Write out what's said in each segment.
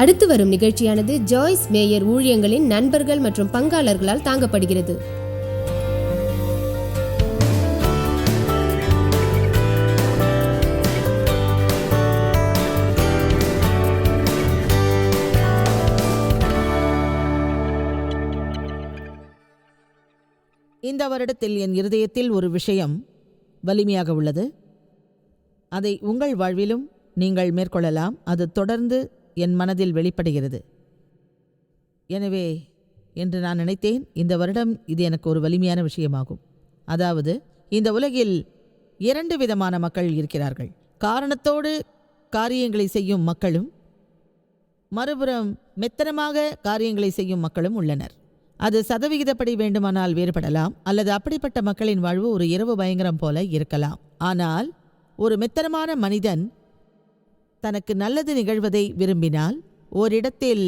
அடுத்து வரும் நிகழ்ச்சியானது ஜாய்ஸ் மேயர் ஊழியங்களின் நண்பர்கள் மற்றும் பங்காளர்களால் தாங்கப்படுகிறது. இந்த வருடத்தில் என் இருதயத்தில் ஒரு விஷயம் வலிமையாக உள்ளது. அதை உங்கள் வாழ்விலும் நீங்கள் மேற்கொள்ளலாம். அது தொடர்ந்து என் மனதில் வெளிப்படுகிறது. எனவே என்று நான் நினைத்தேன் இந்த வருடம் இது எனக்கு ஒரு வலிமையான விஷயமாகும். அதாவது இந்த உலகில் இரண்டு விதமான மக்கள் இருக்கிறார்கள். காரணத்தோடு காரியங்களை செய்யும் மக்களும் மறுபுறம் மெத்தனமாக காரியங்களை செய்யும் மக்களும் உள்ளனர். அது சதவிகிதப்படி வேண்டுமானால் வேறுபடலாம் அல்லது அப்படிப்பட்ட மக்களின் வாழ்வு ஒரு இரவு பயங்கரம் போல இருக்கலாம். ஆனால் ஒரு மெத்தனமான மனிதன் தனக்கு நல்லது நிகழ்வதை விரும்பினால் ஓரிடத்தில்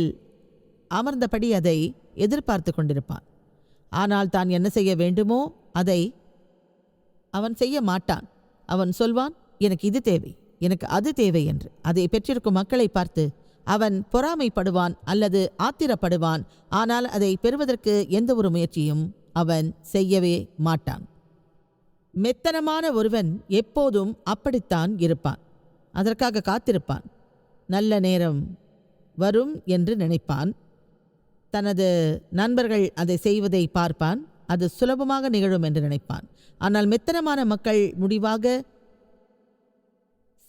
அமர்ந்தபடி அதை எதிர்பார்த்து கொண்டிருப்பான். ஆனால் தான் என்ன செய்ய வேண்டுமோ அதை அவன் செய்ய மாட்டான். அவன் சொல்வான் எனக்கு இது தேவை எனக்கு அது தேவை என்று. அதை பெற்றிருக்கும் மக்களை பார்த்து அவன் பொறாமைப்படுவான் அல்லது ஆத்திரப்படுவான். ஆனால் அதை பெறுவதற்கு எந்த ஒரு முயற்சியும் அவன் செய்யவே மாட்டான். மெத்தனமான ஒருவன் எப்போதும் அப்படித்தான் இருப்பான். அதற்காக காத்திருப்பான். நல்ல நேரம் வரும் என்று நினைப்பான். தனது நண்பர்கள் அதை செய்வதை பார்ப்பான். அது சுலபமாக நிகழும் என்று நினைப்பான். ஆனால் மெத்தனமான மக்கள் முடிவாக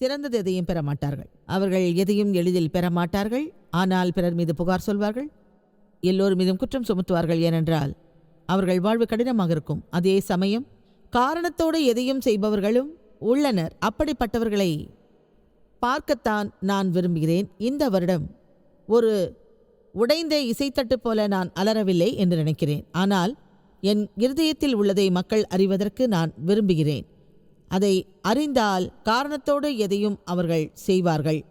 சிறந்தது எதையும் பெற மாட்டார்கள். அவர்கள் எதையும் எளிதில் பெற மாட்டார்கள். ஆனால் பிறர் மீது புகார் சொல்வார்கள். எல்லோர் மீதும் குற்றம் சுமத்துவார்கள். ஏனென்றால் அவர்கள் வாழ்வு கடினமாக இருக்கும். அதே சமயம் காரணத்தோடு எதையும் செய்பவர்களும் உள்ளனர். அப்படிப்பட்டவர்களை பார்க்கத்தான் நான் விரும்புகிறேன். இந்த வருடம் ஒரு உடைந்த இசைத்தட்டு போல நான் அலறவில்லை என்று நினைக்கிறேன். ஆனால் என் இருதயத்தில் உள்ளதை மக்கள் அறிவதற்கு நான் விரும்புகிறேன். அதை அறிந்தால் காரணத்தோடு எதையும் அவர்கள் செய்வார்கள்.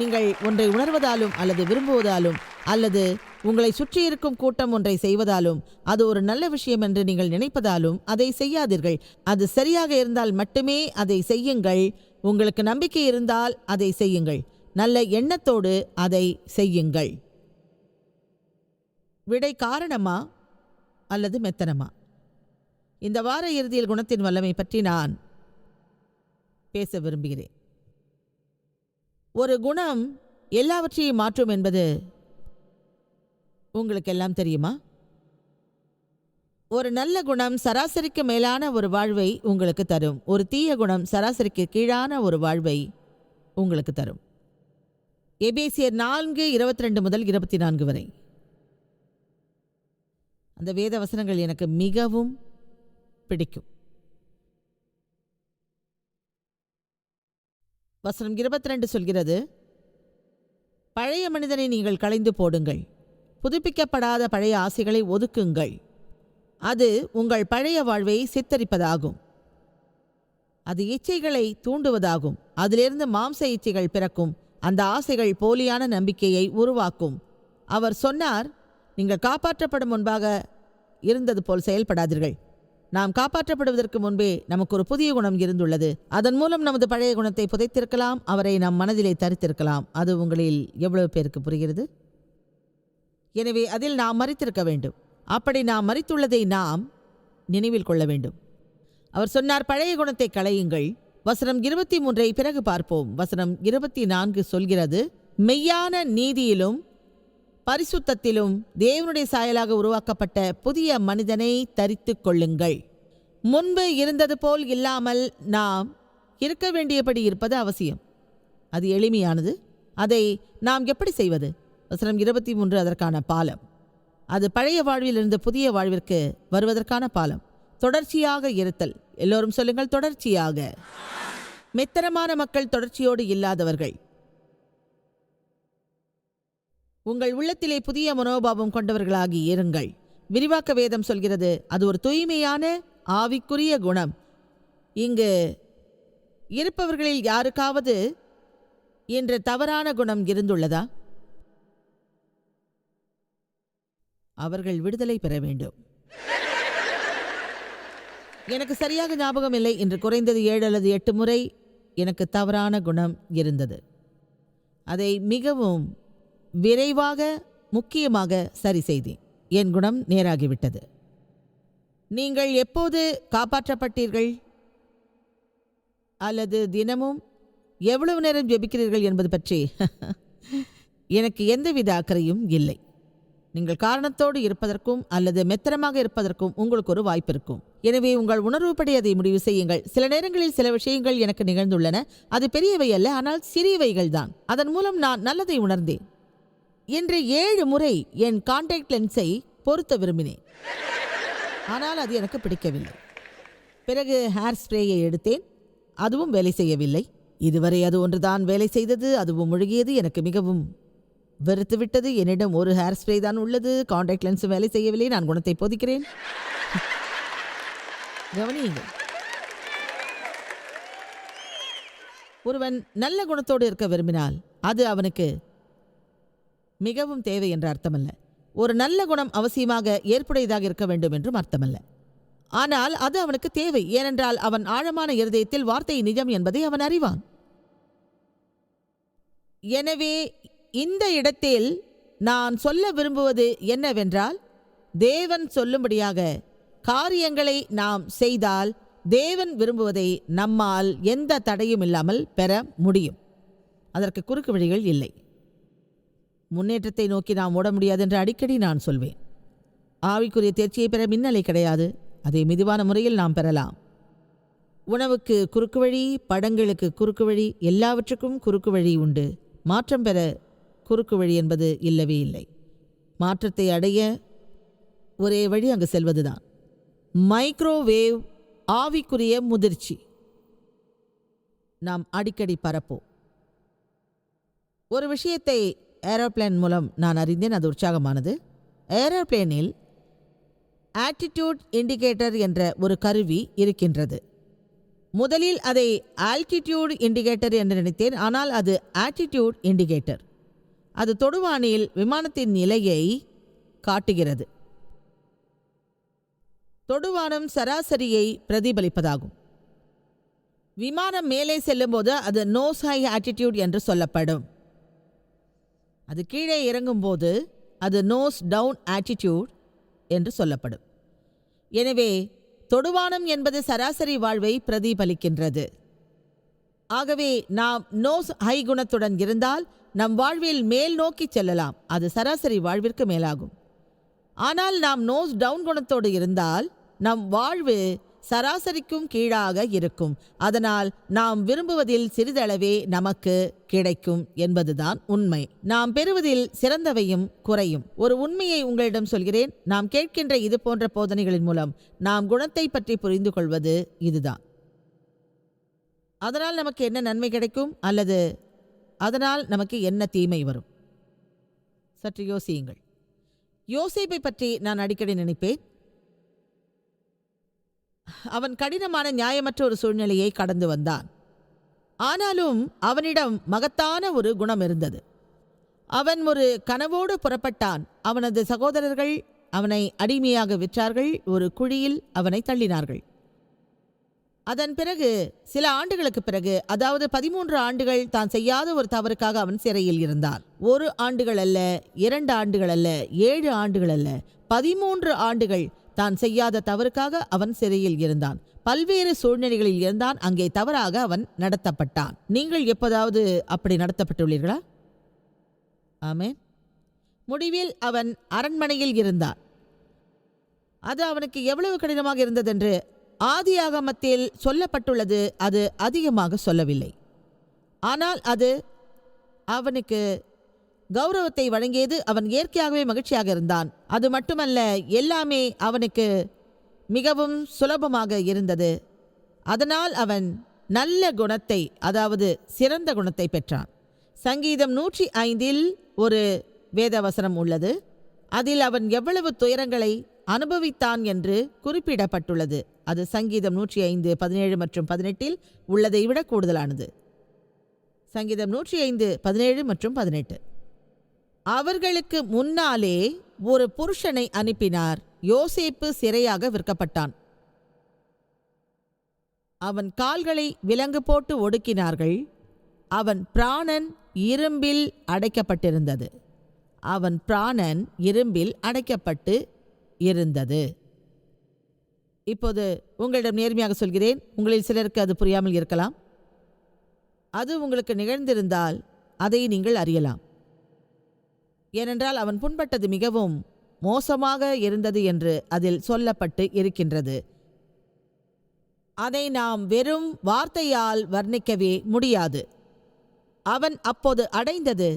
நீங்கள் ஒன்றை உணர்வதாலும் அல்லது விரும்புவதாலும் அல்லது உங்களை சுற்றியிருக்கும் கூட்டம் ஒன்றை செய்வதாலும் அது ஒரு நல்ல விஷயம் என்று நீங்கள் நினைப்பதாலும் அதை செய்யாதீர்கள். அது சரியாக இருந்தால் மட்டுமே அதை செய்யுங்கள். உங்களுக்கு நம்பிக்கை இருந்தால் அதை செய்யுங்கள். நல்ல எண்ணத்தோடு அதை செய்யுங்கள். விடை காரணமா அல்லது மெத்தனமா? இந்த வார இறுதியில் குணத்தின் வல்லமை பற்றி நான் பேச விரும்புகிறேன். ஒரு குணம் எல்லாவற்றையும் மாற்றும் என்பது உங்களுக்கு எல்லாம் தெரியுமா? ஒரு நல்ல குணம் சராசரிக்கு மேலான ஒரு வாழ்வை உங்களுக்கு தரும். ஒரு தீய குணம் சராசரிக்கு கீழான ஒரு வாழ்வை உங்களுக்கு தரும். எபேசியர் நான்கு இருபத்தி ரெண்டு முதல் இருபத்தி நான்கு வரை. அந்த வேத வசனங்கள் எனக்கு மிகவும் பிடிக்கும். வசனம் இருபத்தி ரெண்டு சொல்கிறது பழைய மனிதனை நீங்கள் களைந்து போடுங்கள். புதுப்பிக்கப்படாத பழைய ஆசைகளை ஒதுக்குங்கள். அது உங்கள் பழைய வாழ்வை சித்தரிப்பதாகும். அது இச்சைகளை தூண்டுவதாகும். அதிலிருந்து மாம்ச இச்சைகள் பிறக்கும். அந்த ஆசைகள் போலியான நம்பிக்கையை உருவாக்கும். அவர் சொன்னார் நீங்கள் காப்பாற்றப்படும் முன்பாக இருந்தது போல் செயல்படாதீர்கள். நாம் காப்பாற்றப்படுவதற்கு முன்பே நமக்கு ஒரு புதிய குணம் இருந்துள்ளது. அதன் மூலம் நமது பழைய குணத்தை புதைத்திருக்கலாம். அவரை நம் மனதிலே தரித்திருக்கலாம். அது உங்களில் எவ்வளவு பேருக்கு புரிகிறது? எனவே அதில் நாம் மறித்திருக்க வேண்டும். அப்படி நாம் மறித்துள்ளதை நாம் நினைவில் கொள்ள வேண்டும். அவர் சொன்னார் பழைய குணத்தை களையுங்கள். வசனம் இருபத்தி மூன்றை பிறகு பார்ப்போம். வசனம் இருபத்தி நான்கு சொல்கிறது மெய்யான நீதியிலும் பரிசுத்தத்திலும் தேவனுடைய சாயலாக உருவாக்கப்பட்ட புதிய மனிதனை தரித்து கொள்ளுங்கள். முன்பு இருந்தது போல் இல்லாமல் நாம் இருக்க வேண்டியபடி இருப்பது அவசியம். அது எளிமையானது. அதை நாம் எப்படி செய்வது? வசனம் இருபத்தி மூன்று அதற்கான பாலம். அது பழைய வாழ்விலிருந்து புதிய வாழ்விற்கு வருவதற்கான பாலம். தொடர்ச்சியாக இருத்தல். எல்லோரும் சொல்லுங்கள் தொடர்ச்சியாக. மெத்தனமான மக்கள் தொடர்ச்சியோடு இல்லாதவர்கள். உங்கள் உள்ளத்திலே புதிய மனோபாவம் கொண்டவர்களாகி இருங்கள். விரிவாக்க வேதம் சொல்கிறது அது ஒரு தூய்மையான ஆவிக்குரிய குணம். இங்கு இருப்பவர்களில் யாருக்காவது என்ற தவறான குணம் இருந்துள்ளதா? அவர்கள் விடுதலை பெற வேண்டும். எனக்கு சரியாக ஞாபகம் இல்லை. என்று குறைந்தது ஏழு அல்லது எட்டு முறை எனக்கு தவறான குணம் இருந்தது. அதை மிகவும் விரைவாக முக்கியமாக சரி செய்தேன். என் குணம் நேராகிவிட்டது. நீங்கள் எப்போது காப்பாற்றப்பட்டீர்கள்? அல்லது தினமும் எவ்வளவு நேரம் ஜெபிக்கிறீர்கள் என்பது பற்றி எனக்கு எந்தவித அக்கறையும் இல்லை. நீங்கள் காரணத்தோடு இருப்பதற்கும் அல்லது மெத்தனமாக இருப்பதற்கும் உங்களுக்கு ஒரு வாய்ப்பு இருக்கும். எனவே உங்கள் உணர்வுப்படி அதை முடிவு செய்யுங்கள். சில நேரங்களில் சில விஷயங்கள் எனக்கு நிகழ்ந்துள்ளன. அது பெரியவை அல்ல ஆனால் சிறியவைகள் தான். அதன் மூலம் நான் நல்லதை உணர்ந்தேன். இன்று ஏழு முறை என் கான்டாக்ட் லென்ஸை பொருத்த விரும்பினேன். ஆனால் அது எனக்கு பிடிக்கவில்லை. பிறகு ஹேர் ஸ்ப்ரேயை எடுத்தேன். அதுவும் வேலை செய்யவில்லை. இதுவரை அது ஒன்றுதான் வேலை செய்தது. அதுவும் முழுகியது. எனக்கு மிகவும் வெறுத்து விட்டது. என்னிடம் ஒரு ஹேர் ஸ்ப்ரே தான் உள்ளது. காண்டாக்ட் லென்ஸ் வேலை செய்யவில்லை. நான் குணத்தை போதிக்கிறேன். கவனியுங்கள் ஒருவன் நல்ல குணத்தோடு இருக்க விரும்பினால் அது அவனுக்கு மிகவும் தேவை என்ற அர்த்தமல்ல. ஒரு நல்ல குணம் அவசியமாக ஏற்புடையதாக இருக்க வேண்டும் என்றும் அர்த்தமல்ல. ஆனால் அது அவனுக்கு தேவை. ஏனென்றால் அவன் ஆழமான இருதயத்தில் வார்த்தை நிஜம் என்பதை அவன் அறிவான். எனவே இந்த இடத்தில் நான் சொல்ல விரும்புவது என்னவென்றால் தேவன் சொல்லும்படியாக காரியங்களை நாம் செய்தால் தேவன் விரும்புவதை நம்மால் எந்த தடையும் இல்லாமல் பெற முடியும். அதற்கு குறுக்கு வழிகள் இல்லை. முன்னேற்றத்தை நோக்கி நாம் ஓட முடியாது என்று அடிக்கடி நான் சொல்வேன். ஆவிக்குரிய தேர்ச்சியை பெற மின்னலை கிடையாது. அதை மெதுவான முறையில் நாம் பெறலாம். உணவுக்கு குறுக்கு வழி படங்களுக்கு குறுக்கு வழி எல்லாவற்றுக்கும் குறுக்கு வழி உண்டு. மாற்றம் பெற குறுக்கு வழி என்பது இல்லவே இல்லை. மாற்றத்தை அடைய ஒரே வழி அங்கு செல்வதுதான். மைக்ரோவேவ் ஆவிக்குரிய முதிர்ச்சி. நாம் அடிக்கடி பரப்போம் ஒரு விஷயத்தை ஏரோப்ளேன் மூலம் நான் அறிந்தேன் அது உற்சாகமானது. ஏரோப்ளேனில் ஆட்டிடியூட் இண்டிகேட்டர் என்ற ஒரு கருவி இருக்கின்றது. முதலில் அதை ஆல்டிடியூட் இண்டிகேட்டர் என்று நினைத்தேன் ஆனால் அது ஆட்டிடியூட் இண்டிகேட்டர். அது தொடுவானில் விமானத்தின் நிலையை காட்டுகிறது. தொடுவானம் சராசரியை பிரதிபலிப்பதாகும். விமானம் மேலே செல்லும்போது அது நோஸ் ஹை ஆட்டிடியூட் என்று சொல்லப்படும். அது கீழே இறங்கும்போது அது நோஸ் டவுன் ஆட்டிடியூட் என்று சொல்லப்படும். எனவே தொடுவானம் என்பது சராசரி வாழ்வை பிரதிபலிக்கின்றது. ஆகவே நாம் நோஸ் ஹை குணத்துடன் இருந்தால் நம் வாழ்வில் மேல் நோக்கி செல்லலாம். அது சராசரி வாழ்விற்கு மேலாகும். ஆனால் நாம் நோஸ் டவுன் குணத்தோடு இருந்தால் நம் வாழ்வு சராசரிக்கும் கீழாக இருக்கும். அதனால் நாம் விரும்புவதில் சிறிதளவே நமக்கு கிடைக்கும் என்பதுதான் உண்மை. நாம் பெறுவதில் சிறந்தவையும் குறையும். ஒரு உண்மையை உங்களிடம் சொல்கிறேன். நாம் கேட்கின்ற இது போன்ற போதனைகளின் மூலம் நாம் குணத்தை பற்றி புரிந்து கொள்வது இதுதான். அதனால் நமக்கு என்ன நன்மை கிடைக்கும்? அல்லது அதனால் நமக்கு என்ன தீமை வரும்? சற்று யோசியுங்கள். யோசிப்பை பற்றி நான் அடிக்கடி நினைப்பேன். அவன் கடினமான நியாயமற்ற ஒரு சூழ்நிலையை கடந்து வந்தான். ஆனாலும் அவனிடம் மகத்தான ஒரு குணம் இருந்தது. அவன் ஒரு கனவோடு புறப்பட்டான். அவனது சகோதரர்கள் அவனை அடிமையாக விற்றார்கள். ஒரு குழியில் அவனை தள்ளினார்கள். அதன் பிறகு சில ஆண்டுகளுக்கு பிறகு அதாவது பதிமூன்று ஆண்டுகள் தான் செய்யாத ஒரு தவறுக்காக அவன் சிறையில் இருந்தான். ஒரு ஆண்டுகள் அல்ல இரண்டு ஆண்டுகள் அல்ல ஏழு ஆண்டுகள் அல்ல பதிமூன்று ஆண்டுகள் தான் செய்யாத தவறுக்காக அவன் சிறையில் இருந்தான். பல்வேறு சூழ்நிலைகளில் இருந்தான் அங்கே தவறாக அவன் நடத்தப்பட்டான். நீங்கள் எப்போதாவது அப்படி நடத்தப்பட்டுள்ளீர்களா? ஆமே முடிவில் அவன் அரண்மனையில் இருந்தான். அது அவனுக்கு எவ்வளவு கடினமாக இருந்ததென்று ஆதியாகமத்தில் சொல்லப்பட்டுள்ளது அது அதிகமாக சொல்லவில்லை. ஆனால் அது அவனுக்கு கௌரவத்தை வழங்கியது அவன் இயற்கையாகவே மகிழ்ச்சியாக இருந்தான். அது மட்டுமல்ல எல்லாமே அவனுக்கு மிகவும் சுலபமாக இருந்தது. அதனால் அவன் நல்ல குணத்தை அதாவது சிறந்த குணத்தை பெற்றான். சங்கீதம் நூற்றி ஐந்தில் ஒரு வேதவசனம் உள்ளது. அதில் அவன் எவ்வளவு துயரங்களை அனுபவித்தான் என்று குறிப்பிடப்பட்டுள்ளது. அது சங்கீதம் நூற்றி ஐந்து பதினேழு மற்றும் பதினெட்டில் உள்ளதை விட கூடுதலானது. சங்கீதம் நூற்றி ஐந்து பதினேழு மற்றும் பதினெட்டு. அவர்களுக்கு முன்னாலே ஒரு புருஷனை அனுப்பினார். யோசேப்பு சிறையாக விற்கப்பட்டான். அவன் கால்களை விலங்கு போட்டு ஒடுக்கினார்கள். அவன் பிராணன் இரும்பில் அடைக்கப்பட்டிருந்தது. அவன் பிராணன் இரும்பில் அடைக்கப்பட்டு இருந்தது. இப்போது உங்களிடம் நேர்மையாக சொல்கிறேன். உங்களில் சிலருக்கு அது புரியாமல் இருக்கலாம். அது உங்களுக்கு நிகழ்ந்திருந்தால் அதை நீங்கள் அறியலாம். ஏனென்றால் அவன் புண்பட்டது மிகவும் மோசமாக இருந்தது என்று அதில் சொல்லப்பட்டு இருக்கின்றது. அதை நாம் வெறும் வார்த்தையால் வர்ணிக்கவே முடியாது. அவன் அப்போது அடைந்தது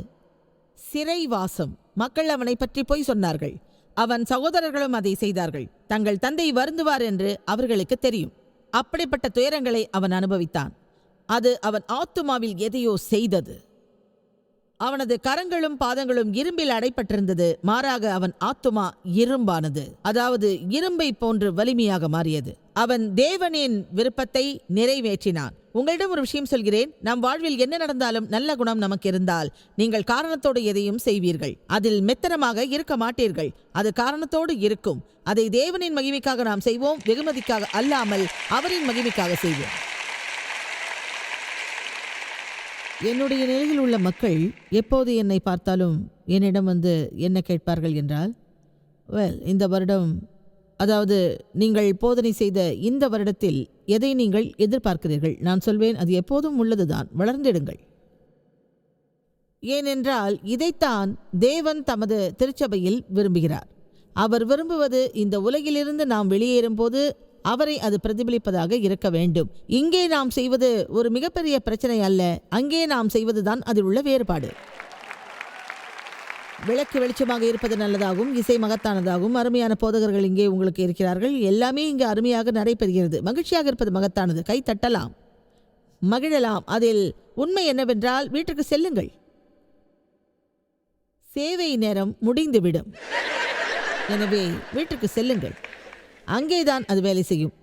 சிறைவாசம். மக்கள் அவனை பற்றி பொய் சொன்னார்கள். அவன் சகோதரர்களும் அதை செய்தார்கள். தங்கள் தந்தை வருந்துவார் என்று அவர்களுக்கு தெரியும். அப்படிப்பட்ட துயரங்களை அவன் அனுபவித்தான். அது அவன் ஆத்துமாவில் எதையோ செய்தது. அவனது கரங்களும் பாதங்களும் இரும்பில் அடைப்பட்டிருந்தது. மாறாக அவன் ஆத்துமா இரும்பானது. அதாவது இரும்பை போன்று வலிமையாக மாறியது. அவன் தேவனின் விருப்பத்தை நிறைவேற்றினான். உங்களிடம் ஒரு விஷயம் சொல்கிறேன். நம் வாழ்வில் என்ன நடந்தாலும் நல்ல குணம் நமக்கு இருந்தால் நீங்கள் காரணத்தோடு எதையும் செய்வீர்கள். அதில் மெத்தனமாக இருக்க மாட்டீர்கள். அது காரணத்தோடு இருக்கும். அதை தேவனின் மகிமைக்காக நாம் செய்வோம். வெகுமதிக்காக அல்லாமல் அவரின் மகிமைக்காக செய்வோம். என்னுடைய நிலையில் உள்ள மக்கள் எப்போது என்னை பார்த்தாலும் என்னிடம் வந்து என்ன கேட்பார்கள் என்றால் வெல் இந்த வருடம் அதாவது நீங்கள் போதனை செய்த இந்த வருடத்தில் எதை நீங்கள் எதிர்பார்க்கிறீர்கள்? நான் சொல்வேன் அது எப்போதும் உள்ளதுதான். வளர்ந்திடுங்கள். ஏனென்றால் இதைத்தான் தேவன் தமது திருச்சபையில் விரும்புகிறார். அவர் விரும்புவது இந்த உலகிலிருந்து நாம் வெளியேறும்போது அவரை அது பிரதிபலிப்பதாக இருக்க வேண்டும். இங்கே நாம் செய்வது ஒரு மிகப்பெரிய பிரச்சனை அல்ல. அங்கே நாம் செய்வதுதான் அதில் உள்ள வேறுபாடு. விளக்கு வெளிச்சமாக இருப்பது நல்லதாகவும் இசை மகத்தானதாகவும் அருமையான போதகர்கள் இங்கே உங்களுக்கு இருக்கிறார்கள். எல்லாமே இங்கு அருமையாக நடைபெறுகிறது. மகிழ்ச்சியாக இருப்பது மகத்தானது. கை தட்டலாம். மகிழலாம். அதில் உண்மை என்னவென்றால் வீட்டுக்கு செல்லுங்கள். சேவை நேரம் முடிந்துவிடும். எனவே வீட்டுக்கு செல்லுங்கள். அங்கேதான் அது வேலை செய்யும்.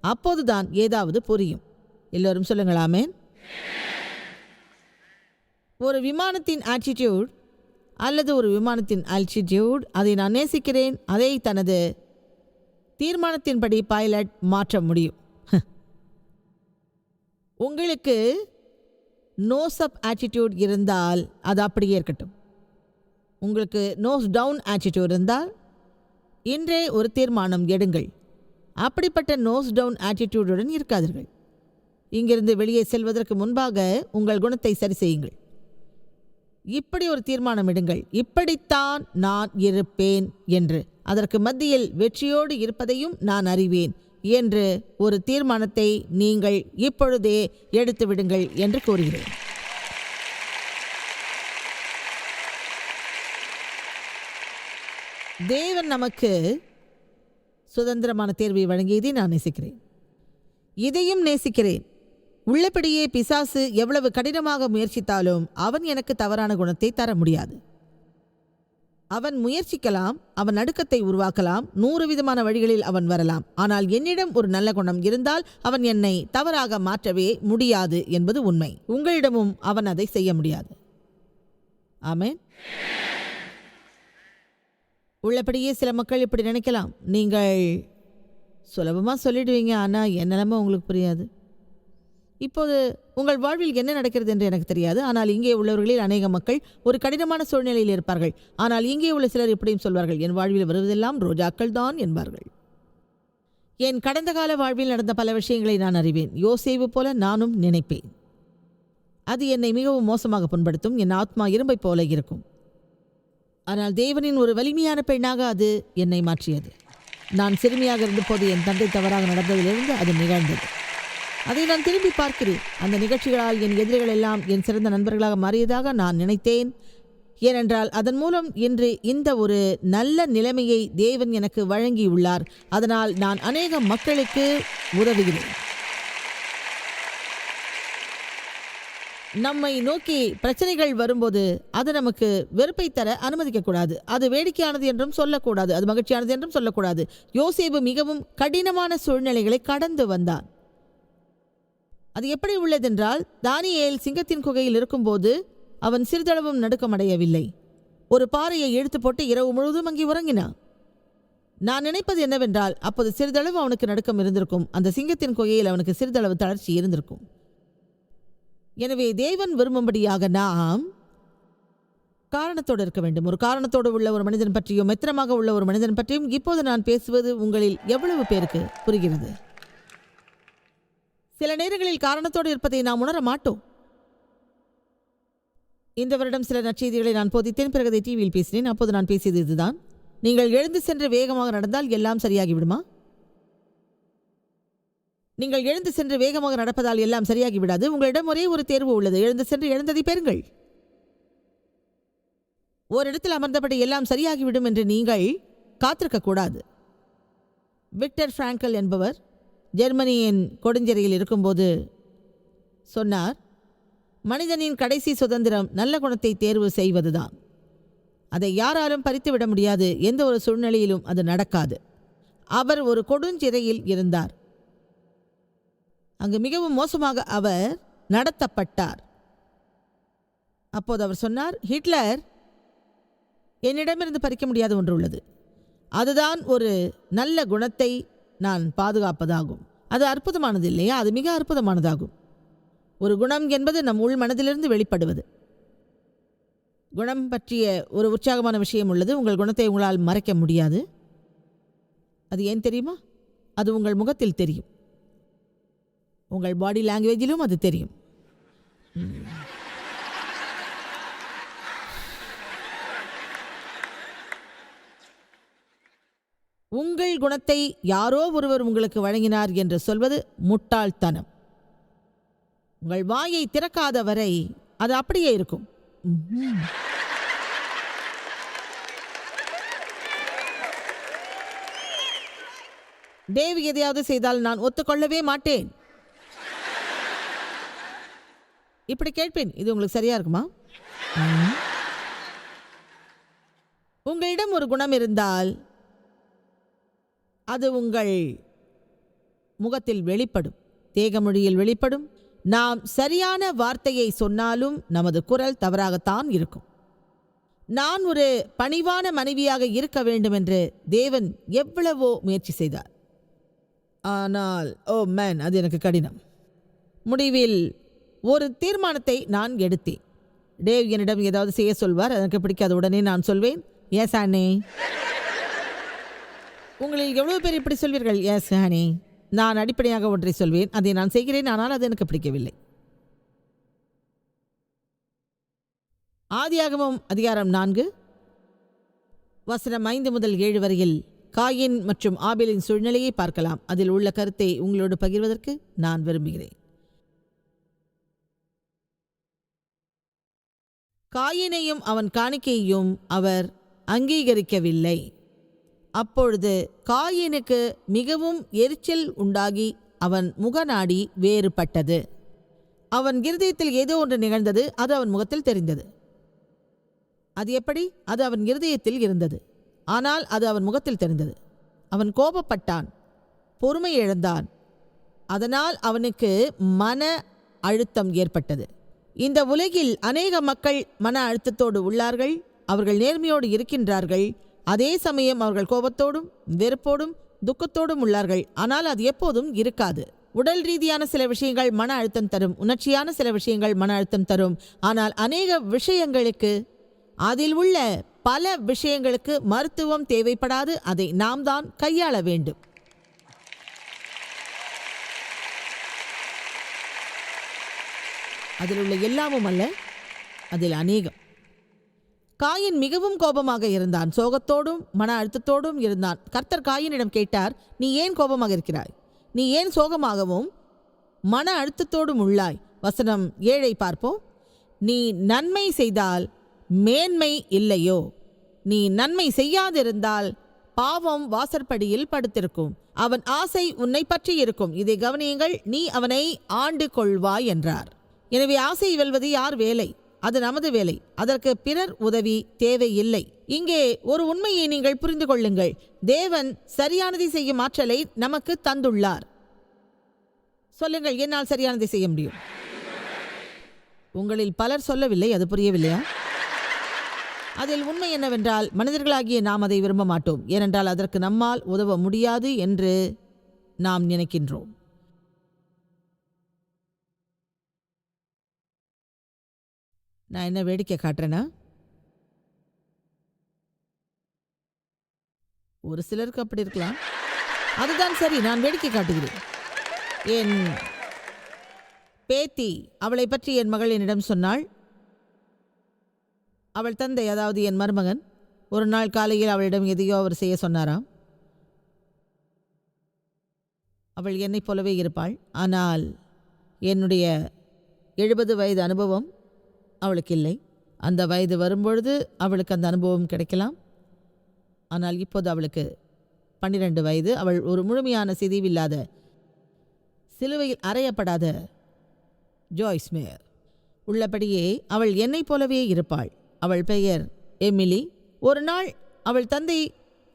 அப்போதுதான் ஏதாவது புரியும். எல்லோரும் சொல்லுங்களாமே ஒரு விமானத்தின் ஆட்டிடியூட் அல்லது ஒரு விமானத்தின் ஆல்டிடியூட் அதை நான் நேசிக்கிறேன் அதை தனது தீர்மானத்தின்படி பைலட் மாற்ற முடியும். உங்களுக்கு நோஸ் அப் ஆட்டிடியூட் இருந்தால் அது அப்படியே இருக்கட்டும். உங்களுக்கு நோஸ் டவுன் ஆட்டிடியூட் இருந்தால் இன்றே ஒரு தீர்மானம் எடுங்கள். அப்படிப்பட்ட நோஸ் டவுன் ஆட்டிடியூடுடன் இருக்காதீர்கள். இங்கிருந்து வெளியே செல்வதற்கு முன்பாக உங்கள் குணத்தை சரி செய்யுங்கள். இப்படி ஒரு தீர்மானம் எடுங்கள். இப்படித்தான் நான் இருப்பேன் என்று. அதற்கு மத்தியில் வெற்றியோடு இருப்பதையும் நான் அறிவேன் என்று ஒரு தீர்மானத்தை நீங்கள் இப்பொழுதே எடுத்து விடுங்கள் என்று கூறுகிறேன். தேவன் நமக்கு சுதந்திரமான தேர்வை வழங்கியதை நான் நேசிக்கிறேன். இதையும் நேசிக்கிறேன். உள்ளபடியே பிசாசு எவ்வளவு கடினமாக முயற்சித்தாலும் அவன் எனக்கு தவறான குணத்தை தர முடியாது. அவன் முயற்சிக்கலாம் அவன் நடுக்கத்தை உருவாக்கலாம் நூறு விதமான வழிகளில் அவன் வரலாம். ஆனால் என்னிடம் ஒரு நல்ல குணம் இருந்தால் அவன் என்னை தவறாக மாற்றவே முடியாது என்பது உண்மை. உங்களிடமும் அவன் அதை செய்ய முடியாது. ஆமேன். உள்ளபடியே சில மக்கள் இப்படி நினைக்கலாம். நீங்கள் சுலபமாக சொல்லிடுவீங்க ஆனால் என் உங்களுக்கு புரியாது. இப்போது உங்கள் வாழ்வில் என்ன நடக்கிறது என்று எனக்கு தெரியாது. ஆனால் இங்கே உள்ளவர்களில் அநேக மக்கள் ஒரு கடினமான சூழ்நிலையில் இருப்பார்கள். ஆனால் இங்கே உள்ள சிலர் இப்படியும் சொல்வார்கள் என் வாழ்வில் வருவதெல்லாம் ரோஜாக்கள் தான் என்பார்கள். என் கடந்த கால வாழ்வில் நடந்த பல விஷயங்களை நான் அறிவேன். யோசேவு போல நானும் நினைப்பேன். அது என்னை மிகவும் மோசமாக புண்படுத்தும். என் ஆத்மா இரும்பை போல இருக்கும். ஆனால் தேவனின் ஒரு வலிமையான பெண்ணாக அது என்னை மாற்றியது. நான் சிறுமியாக இருந்தபோது என் தந்தை தவறாக நடந்ததிலிருந்து அது நிகழ்ந்தது. அதை நான் திரும்பி பார்க்கிறேன். அந்த நிகழ்ச்சிகளால் என் எதிரிகள் எல்லாம் என் சிறந்த நண்பர்களாக மாறியதாக நான் நினைத்தேன். ஏனென்றால் அதன் மூலம் இன்று இந்த ஒரு நல்ல நிலைமையை தேவன் எனக்கு வழங்கியுள்ளார். அதனால் நான் அநேக மக்களுக்கு உதவுகிறேன். நம்மை நோக்கி பிரச்சனைகள் வரும்போது அது நமக்கு வெறுப்பை தர அனுமதிக்கக்கூடாது. அது வேடிக்கையானது என்றும் சொல்லக்கூடாது. அது மகிழ்ச்சியானது என்றும் சொல்லக்கூடாது. யோசேபு மிகவும் கடினமான சூழ்நிலைகளை கடந்து வந்தான். அது எப்படி உள்ளதென்றால் தானியேல் சிங்கத்தின் குகையில் இருக்கும்போது அவன் சிறிதளவும் நடுக்கமடையவில்லை. ஒரு பாறையை இழுத்து போட்டு இரவு முழுவதும் அங்கே உறங்கினான் நான் நினைப்பது என்னவென்றால் அப்போது சிறிதளவு அவனுக்கு நடுக்கம் இருந்திருக்கும். அந்த சிங்கத்தின் குகையில் அவனுக்கு சிறிதளவு தளர்ச்சி இருந்திருக்கும். எனவே தேவன் விரும்பும்படியாக நாம் காரணத்தோடு இருக்க வேண்டும். ஒரு காரணத்தோடு உள்ள ஒரு மனிதன் பற்றியும் மெத்தனமாக உள்ள ஒரு மனிதன் பற்றியும் இப்போது நான் பேசுவது உங்களில் எவ்வளவு பேருக்கு புரிகிறது? சில நேரங்களில் காரணத்தோடு இருப்பதை நாம் உணர மாட்டோம். இந்த வருடம் சில நற்செய்திகளை நான் போதித்தேன் பிறகு அதை டிவியில் பேசினேன். அப்போது நான் பேசியது இதுதான். நீங்கள் எழுந்து சென்று வேகமாக நடந்தால் எல்லாம் சரியாகிவிடுமா? நீங்கள் எழுந்து சென்று வேகமாக நடப்பதால் எல்லாம் சரியாகி விடாது உங்களிடம் ஒரே ஒரு தேர்வு உள்ளது. எழுந்து சென்று எழுந்ததை பெறுங்கள். ஓரிடத்தில் அமர்ந்தபடி எல்லாம் சரியாகிவிடும் என்று நீங்கள் காத்திருக்க கூடாது. விக்டர் பிராங்கல் என்பவர் ஜெர்மனியின் கொடுஞ்சிறையில் இருக்கும்போது சொன்னார் மனிதனின் கடைசி சுதந்திரம் நல்ல குணத்தை தேர்வு செய்வதுதான். அதை யாராலும் பறித்துவிட முடியாது. எந்த ஒரு சூழ்நிலையிலும் அது நடக்காது. அவர் ஒரு கொடுஞ்சிறையில் இருந்தார். அங்கு மிகவும் மோசமாக அவர் நடத்தப்பட்டார். அப்போது அவர் சொன்னார் ஹிட்லர் என்னிடமிருந்து பறிக்க முடியாத ஒன்று உள்ளது. அதுதான் ஒரு நல்ல குணத்தை நான் பாதுகாப்பதாகும். அது அற்புதமானது இல்லையா? அது மிக அற்புதமானதாகும். ஒரு குணம் என்பது நம் உள் மனதிலிருந்து வெளிப்படுவது. குணம் பற்றிய ஒரு உற்சாகமான விஷயம் உள்ளது. உங்கள் குணத்தை உங்களால் மறைக்க முடியாது. அது ஏன் தெரியுமா? அது உங்கள் முகத்தில் தெரியும். உங்கள் பாடி லாங்குவேஜிலும் அது தெரியும். உங்கள் குணத்தை யாரோ ஒருவர் உங்களுக்கு வழங்கினார் என்று சொல்வது முட்டாள்தனம். உங்கள் வாயை திறக்காத வரை அது அப்படியே இருக்கும். டேவி தேவி எதையாவது செய்தால் நான் ஒத்துக்கொள்ளவே மாட்டேன். இப்படி கேட்பேன். இது உங்களுக்கு சரியா இருக்குமா? உங்களிடம் ஒரு குணம் இருந்தால் அது உங்கள் முகத்தில் வெளிப்படும். தேகமொழியில் வெளிப்படும். நாம் சரியான வார்த்தையை சொன்னாலும் நமது குரல் தவறாகத்தான் இருக்கும். நான் ஒரு பணிவான மனைவியாக இருக்க வேண்டும் என்று தேவன் எவ்வளவோ முயற்சி செய்தார். ஆனால் ஓ மேன் அது எனக்கு கடினம். முடிவில் ஒரு தீர்மானத்தை நான் எடுத்தேன். டேவ் என்னிடம் ஏதாவது செய்ய சொல்வார்? எனக்கு பிடிக்காத உடனே நான் சொல்வேன். எஸ் அண்ணே உங்களில் எவ்வளவு பேர் இப்படி சொல்வீர்கள்? எஸ் ஹனி நான் அடிப்படையாக ஒன்றை சொல்வேன். அதை நான் செய்கிறேன். ஆனால் அது எனக்கு பிடிக்கவில்லை. ஆதியாகமம் அதிகாரம் நான்கு. வசனம் ஐந்து முதல் ஏழு வரையில் காயின் மற்றும் ஆபிலின் சூழ்நிலையை பார்க்கலாம். அதில் உள்ள கருத்தை உங்களோடு பகிர்வதற்கு நான் விரும்புகிறேன். காயினையும் அவன் காணிக்கையையும் அவர் அங்கீகரிக்கவில்லை. அப்பொழுது காயினுக்கு மிகவும் எரிச்சல் உண்டாகி அவன் முகநாடி வேறுபட்டது. அவன் இருதயத்தில் ஏதோ ஒன்று நிகழ்ந்தது அது அவன் முகத்தில் தெரிந்தது. அது எப்படி? அது அவன் இருதயத்தில் இருந்தது. ஆனால் அது அவன் முகத்தில் தெரிந்தது. அவன் கோபப்பட்டான் பொறுமை இழந்தான். அதனால் அவனுக்கு மன அழுத்தம் ஏற்பட்டது. இந்த உலகில் அநேக மக்கள் மன அழுத்தத்தோடு உள்ளார்கள். அவர்கள் நேர்மையோடு இருக்கின்றார்கள். அதே சமயம் அவர்கள் கோபத்தோடும் வெறுப்போடும் துக்கத்தோடும் உள்ளார்கள். ஆனால் அது எப்போதும் இருக்காது. உடல் ரீதியான சில விஷயங்கள் மன அழுத்தம் தரும். உணர்ச்சியான சில விஷயங்கள் மன அழுத்தம் தரும். ஆனால் அநேக விஷயங்களுக்கு அதில் உள்ள பல விஷயங்களுக்கு மருத்துவம் தேவைப்படாது. அதை நாம் தான் கையாள வேண்டும். அதில் உள்ள எல்லாமும் அல்ல அதில் அநேகம். காயின் மிகவும் கோபமாக இருந்தான். சோகத்தோடும் மன அழுத்தத்தோடும் இருந்தான். கர்த்தர் காயினிடம் கேட்டார் நீ ஏன் கோபமாக இருக்கிறாய்? நீ ஏன் சோகமாகவும் மன அழுத்தத்தோடும் உள்ளாய்? வசனம் ஏழை பார்ப்போம். நீ நன்மை செய்தால் மேன்மை இல்லையோ? நீ நன்மை செய்யாதிருந்தால் பாவம் வாசற்படியில் படுத்திருக்கும். அவன் ஆசை உன்னை பற்றி இருக்கும். இதை கவனியுங்கள். நீ அவனை ஆண்டு கொள்வாய் என்றார். எனவே ஆசை வெல்வது யார் வேலை? அது நமது வேலை. அதற்கு பிறர் உதவி தேவையில்லை. இங்கே ஒரு உண்மையை நீங்கள் புரிந்து கொள்ளுங்கள். தேவன் சரியானதை செய்யும் ஆற்றலை நமக்கு தந்துள்ளார். சொல்லுங்கள் என்னால் சரியானதை செய்ய முடியும். உங்களில் பலர் சொல்லவில்லை அது புரியவில்லையா? அதில் உண்மை என்னவென்றால் மனிதர்களாகிய நாம் அதை விரும்ப மாட்டோம். ஏனென்றால் அதற்கு நம்மால் உதவ முடியாது என்று நாம் நினைக்கின்றோம். நான் என்ன வேடிக்கை காட்டுறேனா? ஒரு சிலருக்கு அப்படி இருக்கலாம். அதுதான் சரி நான் வேடிக்கை காட்டுகிறேன். என் பேத்தி அவளை பற்றி என் மகள் என்னிடம் சொன்னாள். அவள் தந்தை அதாவது என் மருமகன் ஒரு நாள் காலையில் அவளிடம் எதையோ அவர் செய்ய சொன்னாராம். அவள் என்னைப் போலவே இருப்பாள். ஆனால் என்னுடைய எழுபது வயது அனுபவம் அவளுக்கு இல்லை. அந்த வயது வரும்பொழுது அவளுக்கு அந்த அனுபவம் கிடைக்கலாம். ஆனால் இப்போது அவளுக்கு பன்னிரண்டு வயது. அவள் ஒரு முழுமையான சிதைவில்லாத சிலுவையில் அறையப்படாத ஜாய்ஸ் மேயர் உள்ளபடியே அவள் என்னைப் போலவே இருப்பாள். அவள் பெயர் எமிலி. ஒரு நாள் அவள் தந்தை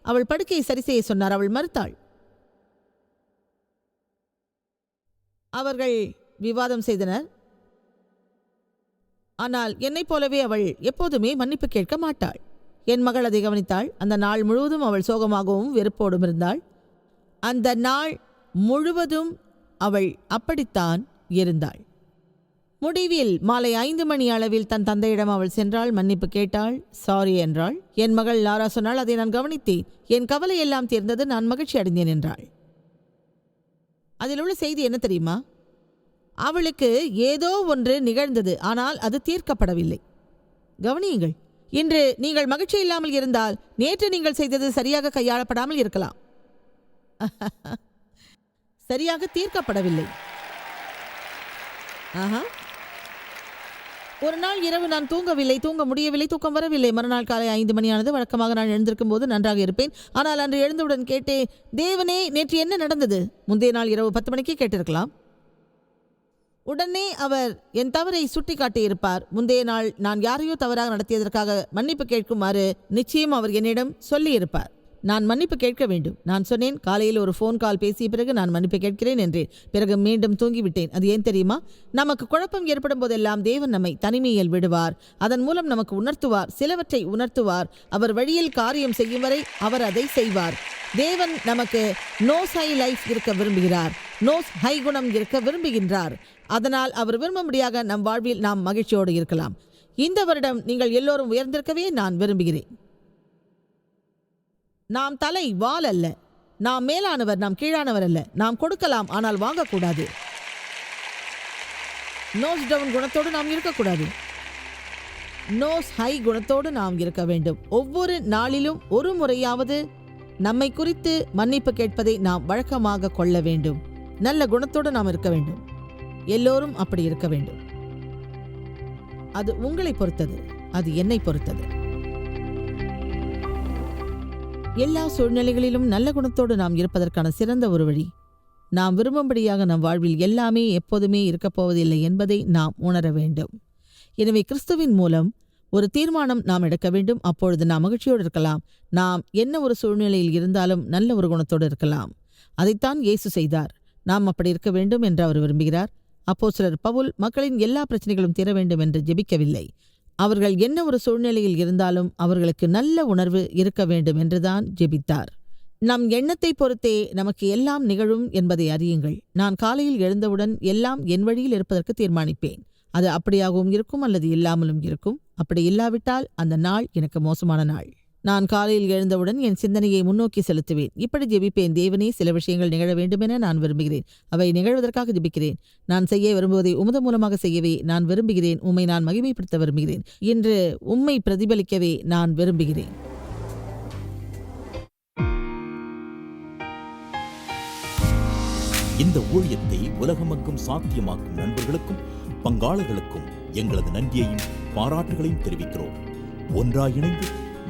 அவள் படுக்கையை சரி செய்ய சொன்னார். அவள் மறுத்தாள். அவர்கள் விவாதம் செய்தனர். ஆனால் என்னைப் போலவே அவள் எப்போதுமே மன்னிப்பு கேட்க மாட்டாள். என் மகள் அதை கவனித்தாள். அந்த நாள் முழுவதும் அவள் சோகமாகவும் வெறுப்போடும் இருந்தாள். அந்த நாள் முழுவதும் அவள் அப்படித்தான் இருந்தாள். முடிவில் மாலை ஐந்து மணி அளவில் தன் தந்தையிடம் அவள் சென்றாள். மன்னிப்பு கேட்டாள். சாரி என்றாள். என் மகள் லாரா சொன்னால் அதை நான் கவனித்தேன். என் கவலை எல்லாம் தீர்ந்தது நான் மகிழ்ச்சி அடைந்தேன் என்றாள். அதில் உள்ள செய்தி என்ன தெரியுமா? அவளுக்கு ஏதோ ஒன்று நிகழ்ந்தது ஆனால் அது தீர்க்கப்படவில்லை. கவனியுங்கள் இன்று நீங்கள் மகிழ்ச்சி இல்லாமல் இருந்தால் நேற்று நீங்கள் செய்தது சரியாக கையாளப்படாமல் இருக்கலாம். சரியாக தீர்க்கப்படவில்லை. ஆஹா. ஒரு நாள் இரவு நான் தூங்கவில்லை தூங்க முடியவில்லை தூக்கம் வரவில்லை. மறுநாள் காலை ஐந்து மணியானது. வழக்கமாக நான் எழுந்திருக்கும் போது நன்றாக இருப்பேன். ஆனால் அன்று எழுந்தவுடன் கேட்டேன் தேவனே நேற்று என்ன நடந்தது? முந்தைய நாள் இரவு பத்து மணிக்கு கேட்டிருக்கலாம். உடனே அவர் என் தவறை சுட்டிக்காட்டியிருப்பார். முந்தைய நாள் நான் யாரையோ தவறாக நடத்தியதற்காக மன்னிப்பு கேட்குமாறு நிச்சயம் அவர் என்னிடம் சொல்லியிருப்பார். நான் மன்னிப்பு கேட்க வேண்டும். நான் சொன்னேன் காலையில் ஒரு ஃபோன் கால் பேசிய பிறகு நான் மன்னிப்பு கேட்கிறேன் என்றேன். பிறகு மீண்டும் தூங்கிவிட்டேன். அது ஏன் தெரியுமா? நமக்கு குழப்பம் ஏற்படும் போதெல்லாம் தேவன் நம்மை தனிமையில் விடுவார். அதன் மூலம் நமக்கு உணர்த்துவார். சிலவற்றை உணர்த்துவார். அவர் வழியில் காரியம் செய்யும் வரை அவர் அதை செய்வார். தேவன் நமக்கு நோஸ் ஹை லைஃப் இருக்க விரும்புகிறார். நோஸ் ஹை குணம் இருக்க விரும்புகின்றார். அதனால் அவர் விரும்பும்படியாக நம் வாழ்வில் நாம் மகிழ்ச்சியோடு இருக்கலாம். இந்த வருடம் நீங்கள் எல்லோரும் உயர்ந்திருக்கவே நான் விரும்புகிறேன். நாம் தலை வால் அல்ல. நாம் மேலானவர் நாம் கீழானவர் அல்ல. நாம் கொடுக்கலாம் ஆனால் வாங்கக்கூடாது. நோஸ் டவுன் குணத்தோடு நாம் இருக்கக்கூடாது. நோஸ் ஹை குணத்தோடு நாம் இருக்க வேண்டும். ஒவ்வொரு நாளிலும் ஒரு முறையாவது நம்மை குறித்து மன்னிப்பு கேட்பதை நாம் வழக்கமாக கொள்ள வேண்டும். நல்ல குணத்தோடு நாம் இருக்க வேண்டும். எல்லோரும் அப்படி இருக்க வேண்டும். அது உங்களை பொறுத்தது. அது என்னை பொறுத்தது. எல்லா சூழ்நிலைகளிலும் நல்ல குணத்தோடு நாம் இருப்பதற்கான சிறந்த ஒரு வழி. நாம் விரும்பும்படியாக நம் வாழ்வில் எல்லாமே எப்போதுமே இருக்கப் போவதில்லை என்பதை நாம் உணர வேண்டும். எனவே கிறிஸ்துவின் மூலம் ஒரு தீர்மானம் நாம் எடுக்க வேண்டும். அப்பொழுது நாம் மகிழ்ச்சியோடு இருக்கலாம். நாம் என்ன ஒரு சூழ்நிலையில் இருந்தாலும் நல்ல ஒரு குணத்தோடு இருக்கலாம். அதைத்தான் இயேசு செய்தார். நாம் அப்படி இருக்க வேண்டும் என்று அவர் விரும்புகிறார். அப்போ சிலர் பவுல் மக்களின் எல்லா பிரச்சனைகளும் தீர வேண்டும் என்று ஜெபிக்கவில்லை. அவர்கள் என்ன ஒரு சூழ்நிலையில் இருந்தாலும் அவர்களுக்கு நல்ல உணர்வு இருக்க வேண்டும் என்றுதான் ஜெபித்தார். நம் எண்ணத்தை பொறுத்தே நமக்கு எல்லாம் நிகழும் என்பதை அறியுங்கள். நான் காலையில் எழுந்தவுடன் எல்லாம் என் வழியில் இருப்பதற்கு தீர்மானிப்பேன். அது அப்படியாகவும் இருக்கும் அல்லது இல்லாமலும் இருக்கும். அப்படி இல்லாவிட்டால் அந்த நாள் எனக்கு மோசமான நாள். நான் காலையில் எழுந்தவுடன் என் சிந்தனையை முன்னோக்கி செலுத்துவேன். இப்படி ஜெபிப்பேன். தேவனே சில விஷயங்கள் நிகழ வேண்டுமென நான் விரும்புகிறேன். அவை நிகழ்வதற்காக ஜெபிக்கிறேன். நான் செய்ய விரும்புவதை உமது மூலமாக செய்யவே நான் விரும்புகிறேன். உம்மை நான் மகிமைப்படுத்த விரும்புகிறேன். இன்று உம்மை பிரதிபலிக்கவே நான் விரும்புகிறேன். இந்த ஊழியத்தை உலகமெங்கும் சாத்தியமாக்கும் நண்பர்களுக்கும் பங்காளர்களுக்கும் எங்களது நன்றியையும் பாராட்டுகளையும் தெரிவிக்கிறோம். ஒன்றாய் இணைந்து